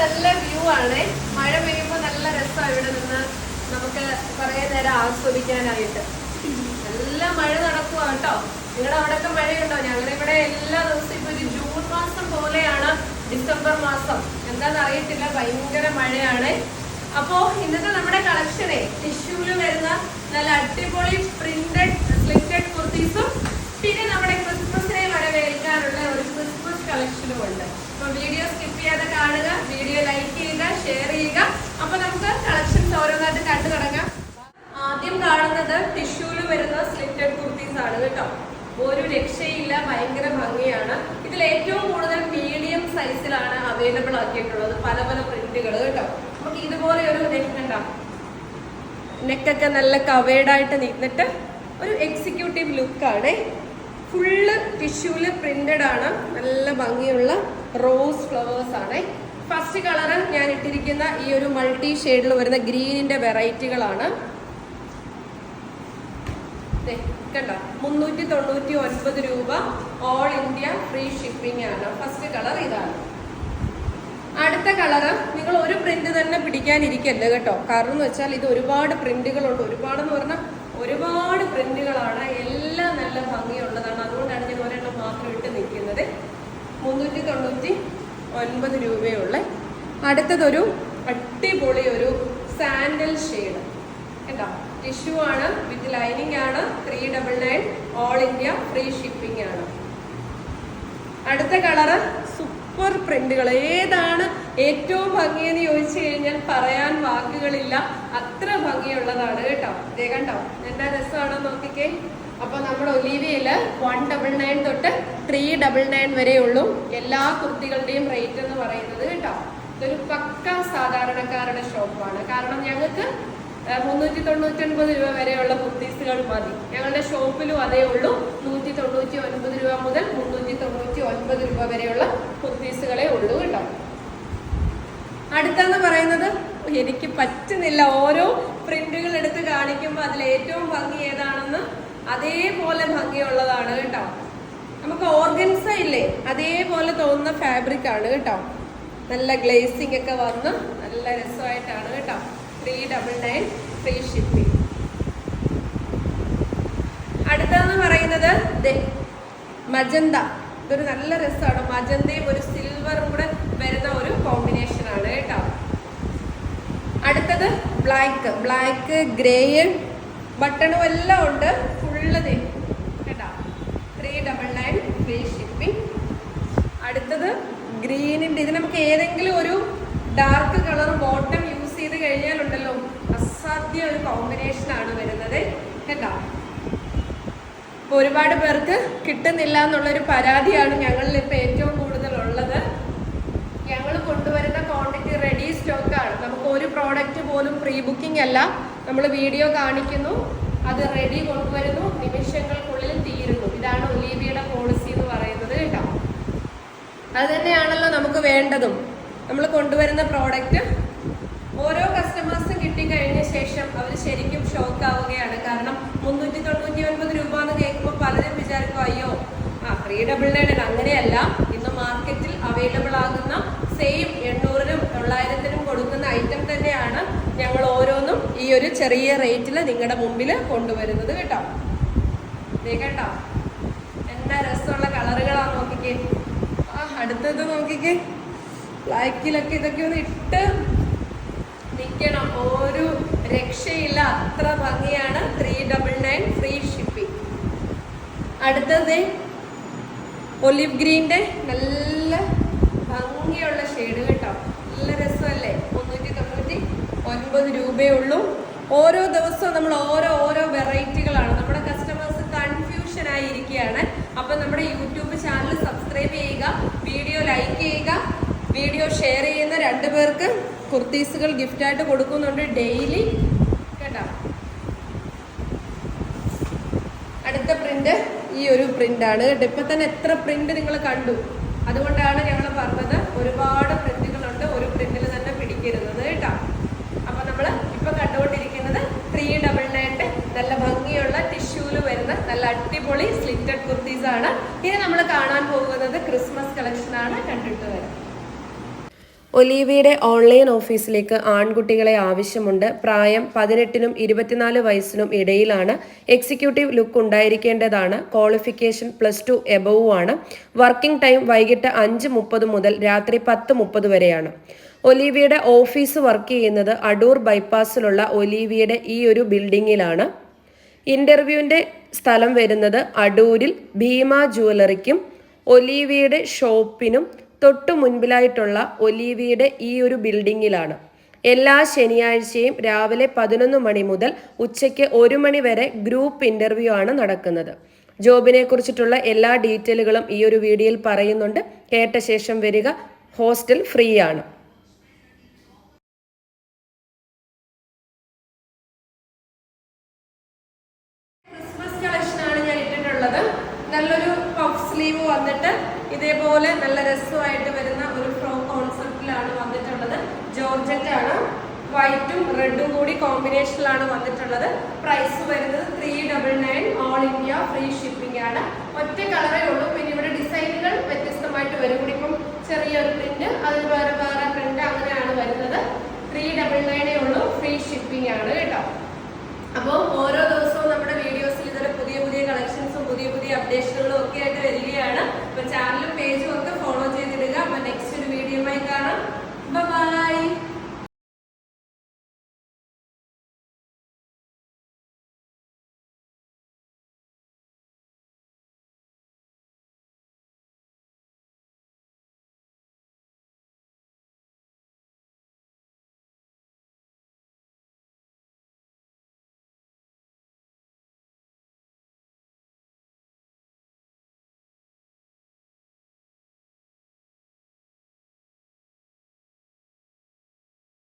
നല്ല വ്യൂ ആണ്. മഴ പെയ്യുമ്പോൾ നല്ല രസമാണ് ഇവിടെ നിന്ന് നമുക്ക് കുറേ നേരം ആസ്വദിക്കാനായിട്ട്. നല്ല മഴ നടക്കുക കേട്ടോ. നിങ്ങളുടെ അവിടെയൊക്കെ മഴയുണ്ടോ? ഞങ്ങളുടെ ഇവിടെ എല്ലാ ദിവസവും ഇപ്പൊ ഒരു ജൂൺ മാസം പോലെയാണ് ഡിസംബർ മാസം. എന്താണെന്ന് അറിയത്തില്ല ഭയങ്കര മഴയാണ്. അപ്പോ ഇന്നത്തെ നമ്മുടെ കളക്ഷനെ ടിഷ്യൂൽ വരുന്ന നല്ല അടിപൊളി പ്രിന്റഡ് സ്ലിറ്റഡ് കുർത്തീസും പിന്നെ നമ്മുടെ ക്രിസ്മസിനെ വരവേൽക്കാനുള്ള ഒരു ക്രിസ്മസ് കളക്ഷനും ഉണ്ട് അപ്പൊ വീഡിയോ സ്കിപ്പ് ചെയ്യാതെ കാണുക വീഡിയോ ലൈക്ക് ചെയ്യുക ഷെയർ ചെയ്യുക അപ്പൊ നമുക്ക് കളക്ഷൻസ് ഓരോന്നായിട്ട് കണ്ടു തുടങ്ങാം ആദ്യം കാണുന്നത് ടിഷ്യൂൽ വരുന്ന സ്ലിറ്റഡ് കുർത്തീസ് ആണ് കേട്ടോ ഒരു രക്ഷയില്ല ഭയങ്കര ഭംഗിയാണ് ഇതിൽ ഏറ്റവും കൂടുതൽ മീഡിയം സൈസിലാണ് അവൈലബിൾ ആക്കിയിട്ടുള്ളത്. പല പല പ്രിന്റുകൾ കേട്ടോ. നമുക്ക് ഇതുപോലെ ഒരു ഉണ്ടാവും നെക്കൊക്കെ നല്ല കവേർഡ് ആയിട്ട് നിന്നിട്ട് ഒരു എക്സിക്യൂട്ടീവ് ലുക്കാണ് ഫുള്ള് ടിഷ്യൂൽ പ്രിന്റഡ് ആണ്. നല്ല ഭംഗിയുള്ള റോസ് ഫ്ലവേഴ്സ് ആണ്. ഫസ്റ്റ് കളറ് ഞാൻ ഇട്ടിരിക്കുന്ന ഈ ഒരു മൾട്ടി ഷെയ്ഡിൽ വരുന്ന ഗ്രീനിന്റെ വെറൈറ്റികളാണ് കണ്ടോ? മുന്നൂറ്റി തൊണ്ണൂറ്റി ഒൻപത് രൂപ ഓൾ ഇന്ത്യ ഫ്രീ ഷിപ്പിംഗ് ആണ്. ഫസ്റ്റ് കളർ ഇതാണ്. അടുത്ത കളറ് നിങ്ങൾ ഒരു പ്രിന്റ് തന്നെ പിടിക്കാനിരിക്കരുത് കേട്ടോ. കാരണം എന്ന് വെച്ചാൽ ഇത് ഒരുപാട് പ്രിന്റുകളുണ്ട് ഒരുപാടെന്ന് പറഞ്ഞാൽ ഒരുപാട് പ്രിന്റുകളാണ് എല്ലാം നല്ല ഭംഗിയുള്ളതാണ്. അതുകൊണ്ടാണ് ഞാൻ ഒരെണ്ണം മാത്രം ഇട്ട് നിൽക്കുന്നത്. മുന്നൂറ്റി തൊണ്ണൂറ്റി ഒൻപത് രൂപയുള്ള. അടുത്തതൊരു അടിപൊളി ഒരു സാൻഡൽ ഷെയ്ഡ് കേട്ടോ ടിഷ്യൂ ആണ് വിത്ത് ലൈനിങ് ആണ് three double nine all India free shipping ആണ്. അടുത്ത കളറ് സൂപ്പർ പ്രിന്റുകൾ ഏതാണ് ഏറ്റവും ഭംഗിയെന്ന് ചോദിച്ചു കഴിഞ്ഞാൽ പറയാൻ വാക്കുകളില്ല. അത്ര ഭംഗിയുള്ളതാണ് കേട്ടോ. ഇതേ കണ്ടോ? എന്താ രസമാണോ നോക്കിക്കേ. അപ്പൊ നമ്മുടെ ഒലീവിയിൽ വൺ ഡബിൾ നയൻ തൊട്ട് ത്രീ ഡബിൾ നയൻ വരെ ഉള്ളൂ. എല്ലാ കുർത്തികളുടെയും റേറ്റ് എന്ന് പറയുന്നത് കേട്ടോ. ഇതൊരു പക്ക സാധാരണക്കാരുടെ ഷോപ്പാണ് കാരണം ഞങ്ങൾക്ക് മുന്നൂറ്റി തൊണ്ണൂറ്റി ഒൻപത് രൂപ വരെയുള്ള കുർത്തീസുകൾ മതി. ഞങ്ങളുടെ ഷോപ്പിലും അതേ ഉള്ളൂ. നൂറ്റി തൊണ്ണൂറ്റി ഒൻപത് രൂപ മുതൽ മുന്നൂറ്റി തൊണ്ണൂറ്റി ഒൻപത് രൂപ വരെയുള്ള കുർത്തീസുകളെ ഉള്ളൂ കേട്ടോ. അടുത്തെന്ന് പറയുന്നത് എനിക്ക് പറ്റുന്നില്ല. ഓരോ പ്രിന്റുകൾ എടുത്ത് കാണിക്കുമ്പോൾ അതിൽ ഏറ്റവും ഭംഗി ഏതാണെന്ന് അതേപോലെ ഭംഗിയുള്ളതാണ് കേട്ടോ. നമുക്ക് ഓർഗൻസ ഇല്ലേ? അതേപോലെ തോന്നുന്ന ഫാബ്രിക് ആണ് കേട്ടോ. നല്ല ഗ്ലേസിംഗ് ഒക്കെ വന്ന് നല്ല രസമായിട്ടാണ് കേട്ടോ. Three double nine free shipping അടുത്തതെന്ന് പറയുന്നത് മജന്ത. ഇതൊരു നല്ല രസമാണ്. മജന്തയും ഒരു സിൽവറും കൂടെ വരുന്ന ഒരു കോമ്പിനേഷൻ ആണ് കേട്ടോ. അടുത്തത് ബ്ലാക്ക് ബ്ലാക്ക് ഗ്രേയും ബട്ടണും എല്ലാം ഉണ്ട്. ഫുള്ള് കേട്ടോ. Three double nine free shipping അടുത്തത് ഗ്രീനിന്റെ ഇത് നമുക്ക് ഏതെങ്കിലും ഒരു ഡാർക്ക് കളർ ചെയ്ത് കഴിഞ്ഞാലുണ്ടല്ലോ അസാധ്യ ഒരു കോമ്പിനേഷൻ ആണ് വരുന്നത് കേട്ടോ? ഇപ്പൊ ഒരുപാട് പേർക്ക് കിട്ടുന്നില്ല എന്നുള്ളൊരു പരാതിയാണ് ഞങ്ങളിൽ ഇപ്പൊ ഏറ്റവും കൂടുതൽ ഉള്ളത് ഞങ്ങൾ കൊണ്ടുവരുന്ന ക്വാണ്ടിറ്റി റെഡി സ്റ്റോക്ക് ആണ്. നമുക്ക് ഒരു പ്രോഡക്റ്റ് പോലും പ്രീ ബുക്കിംഗ് അല്ല. നമ്മൾ വീഡിയോ കാണിക്കുന്നു അത് റെഡി കൊണ്ടുവരുന്നു നിമിഷങ്ങൾക്കുള്ളിൽ തീരുന്നു. ഇതാണ് ഒലീവിയുടെ പോളിസി എന്ന് പറയുന്നത് കേട്ടോ? അത് തന്നെയാണല്ലോ നമുക്ക് വേണ്ടതും. നമ്മൾ കൊണ്ടുവരുന്ന പ്രോഡക്റ്റ് ഓരോ കസ്റ്റമേഴ്സും കിട്ടിക്കഴിഞ്ഞ ശേഷം അവർ ശരിക്കും ഷോക്ക് ആവുകയാണ്. കാരണം മുന്നൂറ്റി തൊണ്ണൂറ്റി ഒൻപത് രൂപ എന്ന് കേൾക്കുമ്പോൾ പലരും വിചാരിക്കും അയ്യോ ആ ത്രീ ഡബിൾ നയൻ അങ്ങനെയല്ല. ഇന്ന് മാർക്കറ്റിൽ അവൈലബിൾ ആകുന്ന സെയിം എണ്ണൂറിനും തൊള്ളായിരത്തിനും കൊടുക്കുന്ന ഐറ്റം തന്നെയാണ് ഞങ്ങൾ ഓരോന്നും ഈ ഒരു ചെറിയ റേറ്റിൽ നിങ്ങളുടെ മുമ്പിൽ കൊണ്ടുവരുന്നത് കേട്ടോ. കേട്ടോ. എന്താ രസമുള്ള കളറുകളാ നോക്കിക്കേ. ആ അടുത്തത് നോക്കിക്കേ. ബ്ലാക്കിലൊക്കെ ഇതൊക്കെ ഒന്ന് ഇട്ട് നിൽക്കണം ഒരു രക്ഷയില്ല. അത്ര ഭംഗിയാണ്. Three double nine free shipping അടുത്തത് ഒലിവ് ഗ്രീന്റെ നല്ല ഭംഗിയുള്ള ഷെയ്ഡ് കേട്ടോ. നല്ല രസമല്ലേ? മുന്നൂറ്റി തൊണ്ണൂറ്റി ഒൻപത് രൂപയേ ഉള്ളൂ. ഓരോ ദിവസവും നമ്മൾ ഓരോ ഓരോ വെറൈറ്റികളാണ് നമ്മുടെ കസ്റ്റമേഴ്സ് കൺഫ്യൂഷൻ ആയിരിക്കുകയാണ് അപ്പം നമ്മുടെ യൂട്യൂബ് ചാനൽ സബ്സ്ക്രൈബ് ചെയ്യുക വീഡിയോ ലൈക്ക് ചെയ്യുക വീഡിയോ ഷെയർ ചെയ്യുന്ന രണ്ട് പേർക്ക് കുർത്തീസുകൾ ഗിഫ്റ്റ് ആയിട്ട് കൊടുക്കുന്നുണ്ട് ഡെയിലി കേട്ടോ? അടുത്ത പ്രിന്റ് ഈ ഒരു പ്രിന്റ് ആണ്. കേട്ടോ ഇപ്പൊ തന്നെ എത്ര പ്രിന്റ് നിങ്ങൾ കണ്ടു. അതുകൊണ്ടാണ് ഞങ്ങൾ പറഞ്ഞത് ഒരുപാട് പ്രിന്റുകളുണ്ട് ഒരു പ്രിന്റിൽ തന്നെ പിടിക്കരുന്നത് കേട്ടോ. അപ്പൊ നമ്മൾ ഇപ്പൊ കണ്ടുകൊണ്ടിരിക്കുന്നത് ത്രീ ഡബിൾ നയന്റെ നല്ല ഭംഗിയുള്ള ടിഷ്യൂൽ വരുന്ന നല്ല അടിപൊളി സ്ലിറ്റഡ് കുർത്തീസ് ആണ് ഇനി നമ്മൾ കാണാൻ പോകുന്നത് ക്രിസ്മസ് കണ്ടിട്ട് വരാം ഒലീവിയുടെ ഓൺലൈൻ ഓഫീസിലേക്ക് ആൺകുട്ടികളെ ആവശ്യമുണ്ട്. പ്രായം പതിനെട്ടിനും ഇരുപത്തിനാല് വയസ്സിനും ഇടയിലാണ്. എക്സിക്യൂട്ടീവ് ലുക്ക് ഉണ്ടായിരിക്കേണ്ടതാണ്. ക്വാളിഫിക്കേഷൻ പ്ലസ് ടു എബവുമാണ്. വർക്കിംഗ് ടൈം വൈകിട്ട് അഞ്ച് മുപ്പത് മുതൽ രാത്രി പത്ത് മുപ്പത് വരെയാണ്. ഒലീവിയുടെ ഓഫീസ് വർക്ക് ചെയ്യുന്നത് അടൂർ ബൈപ്പാസിലുള്ള ഒലീവിയുടെ ഈ ഒരു ബിൽഡിങ്ങിലാണ്. ഇന്റർവ്യൂവിന്റെ സ്ഥലം വരുന്നത് അടൂരിൽ ഭീമ ജുവലറിക്കും ഒലീവിയുടെ ഷോപ്പിനും തൊട്ടു മുൻപിലായിട്ടുള്ള ഒലീവിയുടെ ഈ ഒരു ബിൽഡിങ്ങിലാണ്. എല്ലാ ശനിയാഴ്ചയും രാവിലെ പതിനൊന്ന് മണി മുതൽ ഉച്ചയ്ക്ക് ഒരു മണി വരെ ഗ്രൂപ്പ് ഇന്റർവ്യൂ ആണ് നടക്കുന്നത്. ജോബിനെ കുറിച്ചിട്ടുള്ള എല്ലാ ഡീറ്റെയിലുകളും ഈ ഒരു വീഡിയോയിൽ പറയുന്നുണ്ട്. കേട്ട ശേഷം വരിക. ഹോസ്റ്റൽ ഫ്രീ ആണ്. സ്ലീവ് വന്നിട്ട് ഇതേപോലെ നല്ല രസമായിട്ട് വരുന്ന ഒരു ഫ്രോ കോൺസെപ്റ്റിലാണ് വന്നിട്ടുള്ളത്. ജോർജറ്റ് ആണ്. വൈറ്റും റെഡും കൂടി കോമ്പിനേഷനിലാണ് വന്നിട്ടുള്ളത്. പ്രൈസ് വരുന്നത് three double nine all India free shipping ആണ്. ഒറ്റ കളറേ ഉള്ളൂ. പിന്നെ ഇവിടെ ഡിസൈനുകൾ വ്യത്യസ്തമായിട്ട് വരും. കൂടി ഇപ്പം ചെറിയൊരു പ്രിന്റ് അതിൽ വേറെ വേറെ പ്രിന്റ് അങ്ങനെയാണ് വരുന്നത്. ത്രീ ഡബിൾ നയനേ ഉള്ളൂ. ഫ്രീ ഷിപ്പിംഗ് ആണ് കേട്ടോ. അപ്പോൾ ഓരോ ദിവസവും